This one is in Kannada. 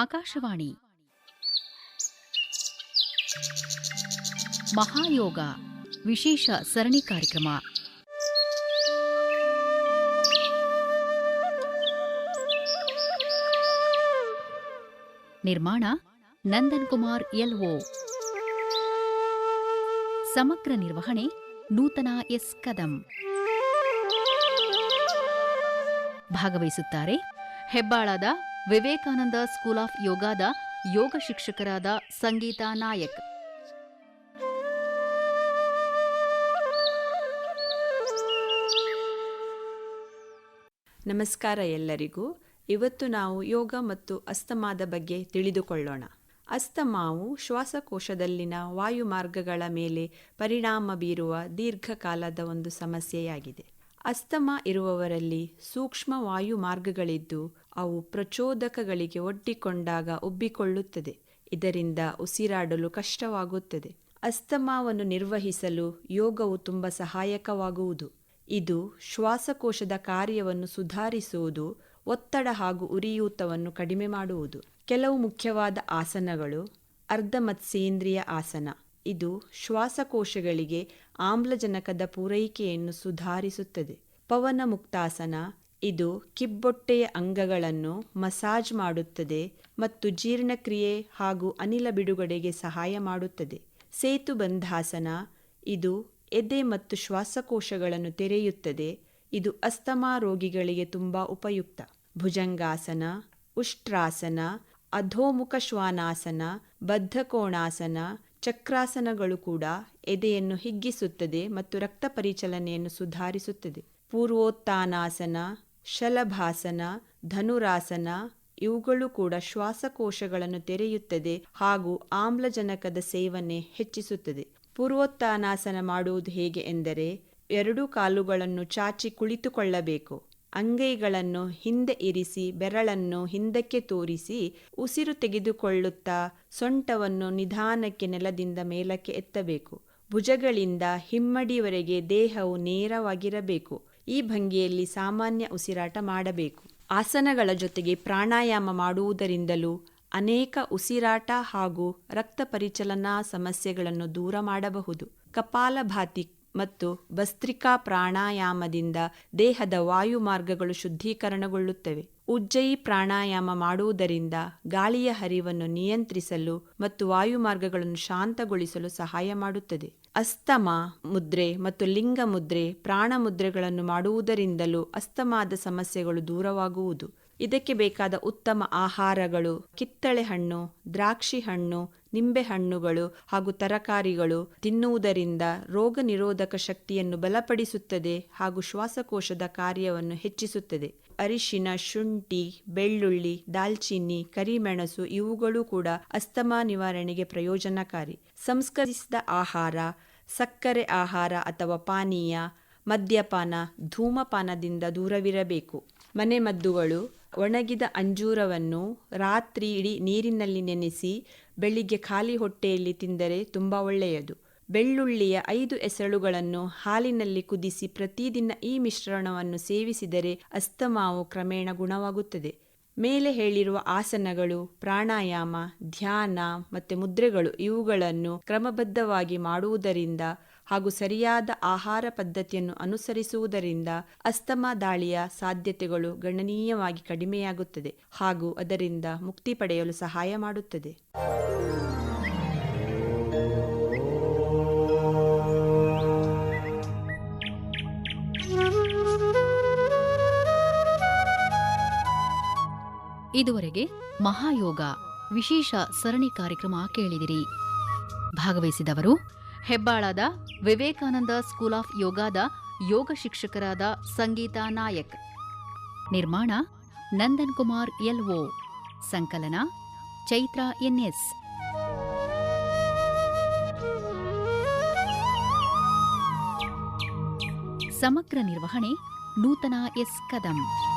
ಆಕಾಶವಾಣಿ. ಮಹಾಯೋಗ ವಿಶೇಷ ಸರಣಿ ಕಾರ್ಯಕ್ರಮ. ನಿರ್ಮಾಣ ನಂದನ್ ಕುಮಾರ್ ಎಲ್ಒ. ಸಮಗ್ರ ನಿರ್ವಹಣೆ ನೂತನ ಎಸ್ ಕದಂ. ಭಾಗವಹಿಸುತ್ತಾರೆ ಹೆಬ್ಬಾಳದ ವಿವೇಕಾನಂದ ಸ್ಕೂಲ್ ಆಫ್ ಯೋಗಾದ ಯೋಗ ಶಿಕ್ಷಕರಾದ ಸಂಗೀತಾ ನಾಯಕ್. ನಮಸ್ಕಾರ ಎಲ್ಲರಿಗೂ. ಇವತ್ತು ನಾವು ಯೋಗ ಮತ್ತು ಅಸ್ತಮಾದ ಬಗ್ಗೆ ತಿಳಿದುಕೊಳ್ಳೋಣ. ಅಸ್ತಮಾವು ಶ್ವಾಸಕೋಶದಲ್ಲಿನ ವಾಯುಮಾರ್ಗಗಳ ಮೇಲೆ ಪರಿಣಾಮ ಬೀರುವ ದೀರ್ಘಕಾಲದ ಒಂದು ಸಮಸ್ಯೆಯಾಗಿದೆ. ಅಸ್ತಮಾ ಇರುವವರಲ್ಲಿ ಸೂಕ್ಷ್ಮ ವಾಯುಮಾರ್ಗಗಳಿದ್ದು ಅವು ಪ್ರಚೋದಕಗಳಿಗೆ ಒಡ್ಡಿಕೊಂಡಾಗ ಉಬ್ಬಿಕೊಳ್ಳುತ್ತದೆ. ಇದರಿಂದ ಉಸಿರಾಡಲು ಕಷ್ಟವಾಗುತ್ತದೆ. ಅಸ್ತಮಾವನ್ನು ನಿರ್ವಹಿಸಲು ಯೋಗವು ತುಂಬ ಸಹಾಯಕವಾಗುವುದು. ಇದು ಶ್ವಾಸಕೋಶದ ಕಾರ್ಯವನ್ನು ಸುಧಾರಿಸುವುದು, ಒತ್ತಡ ಹಾಗೂ ಉರಿಯೂತವನ್ನು ಕಡಿಮೆ ಮಾಡುವುದು. ಕೆಲವು ಮುಖ್ಯವಾದ ಆಸನಗಳು ಅರ್ಧಮತ್ಸೇಂದ್ರಿಯ ಆಸನ. ಇದು ಶ್ವಾಸಕೋಶಗಳಿಗೆ ಆಮ್ಲಜನಕದ ಪೂರೈಕೆಯನ್ನು ಸುಧಾರಿಸುತ್ತದೆ. ಪವನ ಮುಕ್ತಾಸನ ಇದು ಕಿಬ್ಬೊಟ್ಟೆಯ ಅಂಗಗಳನ್ನು ಮಸಾಜ್ ಮಾಡುತ್ತದೆ ಮತ್ತು ಜೀರ್ಣಕ್ರಿಯೆ ಹಾಗೂ ಅನಿಲ ಬಿಡುಗಡೆಗೆ ಸಹಾಯ ಮಾಡುತ್ತದೆ. ಸೇತುಬಂಧಾಸನ ಇದು ಎದೆ ಮತ್ತು ಶ್ವಾಸಕೋಶಗಳನ್ನು ತೆರೆಯುತ್ತದೆ. ಇದು ಅಸ್ತಮಾ ರೋಗಿಗಳಿಗೆ ತುಂಬ ಉಪಯುಕ್ತ. ಭುಜಂಗಾಸನ, ಉಷ್ಟ್ರಾಸನ, ಅಧೋಮುಖ ಶ್ವಾನಾಸನ, ಬದ್ಧಕೋಣಾಸನ, ಚಕ್ರಾಸನಗಳು ಕೂಡ ಎದೆಯನ್ನು ಹಿಗ್ಗಿಸುತ್ತದೆ ಮತ್ತು ರಕ್ತ ಪರಿಚಲನೆಯನ್ನು ಸುಧಾರಿಸುತ್ತದೆ. ಪೂರ್ವೋತ್ಥಾನಾಸನ ಶಲಭಾಸನ, ಧನುರಾಸನ ಇವುಗಳು ಕೂಡ ಶ್ವಾಸಕೋಶಗಳನ್ನು ತೆರೆಯುತ್ತದೆ ಹಾಗೂ ಆಮ್ಲಜನಕದ ಸೇವನೆ ಹೆಚ್ಚಿಸುತ್ತದೆ. ಪೂರ್ವೋತ್ಥಾನಾಸನ ಮಾಡುವುದು ಹೇಗೆ ಎಂದರೆ ಎರಡೂ ಕಾಲುಗಳನ್ನು ಚಾಚಿ ಕುಳಿತುಕೊಳ್ಳಬೇಕು. ಅಂಗೈಗಳನ್ನು ಹಿಂದೆ ಇರಿಸಿ, ಬೆರಳನ್ನು ಹಿಂದಕ್ಕೆ ತೋರಿಸಿ, ಉಸಿರು ತೆಗೆದುಕೊಳ್ಳುತ್ತಾ ಸೊಂಟವನ್ನು ನಿಧಾನಕ್ಕೆ ನೆಲದಿಂದ ಮೇಲಕ್ಕೆ ಎತ್ತಬೇಕು. ಭುಜಗಳಿಂದ ಹಿಮ್ಮಡಿವರೆಗೆ ದೇಹವು ನೇರವಾಗಿರಬೇಕು. ಈ ಭಂಗಿಯಲ್ಲಿ ಸಾಮಾನ್ಯ ಉಸಿರಾಟ ಮಾಡಬೇಕು. ಆಸನಗಳ ಜೊತೆಗೆ ಪ್ರಾಣಾಯಾಮ ಮಾಡುವುದರಿಂದಲೂ ಅನೇಕ ಉಸಿರಾಟ ಹಾಗೂ ರಕ್ತ ಪರಿಚಲನಾ ಸಮಸ್ಯೆಗಳನ್ನು ದೂರ ಮಾಡಬಹುದು. ಕಪಾಲಭಾತಿ ಮತ್ತು ಭಸ್ತ್ರಿಕಾ ಪ್ರಾಣಾಯಾಮದಿಂದ ದೇಹದ ವಾಯುಮಾರ್ಗಗಳು ಶುದ್ಧೀಕರಣಗೊಳ್ಳುತ್ತವೆ. ಉಜ್ಜಯಿ ಪ್ರಾಣಾಯಾಮ ಮಾಡುವುದರಿಂದ ಗಾಳಿಯ ಹರಿವನ್ನು ನಿಯಂತ್ರಿಸಲು ಮತ್ತು ವಾಯುಮಾರ್ಗಗಳನ್ನು ಶಾಂತಗೊಳಿಸಲು ಸಹಾಯ ಮಾಡುತ್ತದೆ. ಅಸ್ತಮ ಮುದ್ರೆ ಮತ್ತು ಲಿಂಗ ಮುದ್ರೆ ಪ್ರಾಣ ಮುದ್ರೆಗಳನ್ನು ಮಾಡುವುದರಿಂದಲೂ ಅಸ್ತಮಾದ ಸಮಸ್ಯೆಗಳು ದೂರವಾಗುವುದು. ಇದಕ್ಕೆ ಬೇಕಾದ ಉತ್ತಮ ಆಹಾರಗಳು ಕಿತ್ತಳೆ ಹಣ್ಣು, ದ್ರಾಕ್ಷಿ ಹಣ್ಣು, ನಿಂಬೆ ಹಣ್ಣುಗಳು ಹಾಗೂ ತರಕಾರಿಗಳು ತಿನ್ನುವುದರಿಂದ ರೋಗ ನಿರೋಧಕ ಶಕ್ತಿಯನ್ನು ಬಲಪಡಿಸುತ್ತದೆ ಹಾಗೂ ಶ್ವಾಸಕೋಶದ ಕಾರ್ಯವನ್ನು ಹೆಚ್ಚಿಸುತ್ತದೆ. ಅರಿಶಿನ, ಶುಂಠಿ, ಬೆಳ್ಳುಳ್ಳಿ ದಾಲ್ಚಿನ್ನಿ ಕರಿಮೆಣಸು ಇವುಗಳು ಕೂಡ ಅಸ್ತಮಾ ನಿವಾರಣೆಗೆ ಪ್ರಯೋಜನಕಾರಿ. ಸಂಸ್ಕರಿಸಿದ ಆಹಾರ, ಸಕ್ಕರೆ ಆಹಾರ ಅಥವಾ ಪಾನೀಯ, ಮದ್ಯಪಾನ, ಧೂಮಪಾನದಿಂದ ದೂರವಿರಬೇಕು. ಮನೆಮದ್ದುಗಳು ಒಣಗಿದ ಅಂಜೂರವನ್ನು ರಾತ್ರಿ ಇಡೀ ನೀರಿನಲ್ಲಿ ನೆನೆಸಿ ಬೆಳಿಗ್ಗೆ ಖಾಲಿ ಹೊಟ್ಟೆಯಲ್ಲಿ ತಿಂದರೆ ತುಂಬ ಒಳ್ಳೆಯದು. ಬೆಳ್ಳುಳ್ಳಿಯ ಐದು ಎಸಳುಗಳನ್ನು ಹಾಲಿನಲ್ಲಿ ಕುದಿಸಿ ಪ್ರತಿದಿನ ಈ ಮಿಶ್ರಣವನ್ನು ಸೇವಿಸಿದರೆ ಅಸ್ತಮಾವು ಕ್ರಮೇಣ ಗುಣವಾಗುತ್ತದೆ. ಮೇಲೆ ಹೇಳಿರುವ ಆಸನಗಳು, ಪ್ರಾಣಾಯಾಮ, ಧ್ಯಾನ ಮತ್ತು ಮುದ್ರೆಗಳು ಇವುಗಳನ್ನು ಕ್ರಮಬದ್ಧವಾಗಿ ಮಾಡುವುದರಿಂದ ಹಾಗೂ ಸರಿಯಾದ ಆಹಾರ ಪದ್ಧತಿಯನ್ನು ಅನುಸರಿಸುವುದರಿಂದ ಅಸ್ತಮಾ ದಾಳಿಯ ಸಾಧ್ಯತೆಗಳು ಗಣನೀಯವಾಗಿ ಕಡಿಮೆಯಾಗುತ್ತದೆ ಹಾಗೂ ಅದರಿಂದ ಮುಕ್ತಿ ಪಡೆಯಲು ಸಹಾಯ ಮಾಡುತ್ತದೆ. ಇದುವರೆಗೆ ಮಹಾಯೋಗ ವಿಶೇಷ ಸರಣಿ ಕಾರ್ಯಕ್ರಮ ಕೇಳಿದಿರಿ. ಭಾಗವಹಿಸಿದವರು ಹೆಬ್ಬಾಳದ ವಿವೇಕಾನಂದ ಸ್ಕೂಲ್ ಆಫ್ ಯೋಗಾದ ಯೋಗ ಶಿಕ್ಷಕರಾದ ಸಂಗೀತಾ ನಾಯಕ್. ನಿರ್ಮಾಣ ನಂದನ್ ಕುಮಾರ್ ಎಲ್ಒ. ಸಂಕಲನ ಚೈತ್ರ ಎನ್ಎಸ್. ಸಮಗ್ರ ನಿರ್ವಹಣೆ ನೂತನ ಎಸ್ ಕದಂ.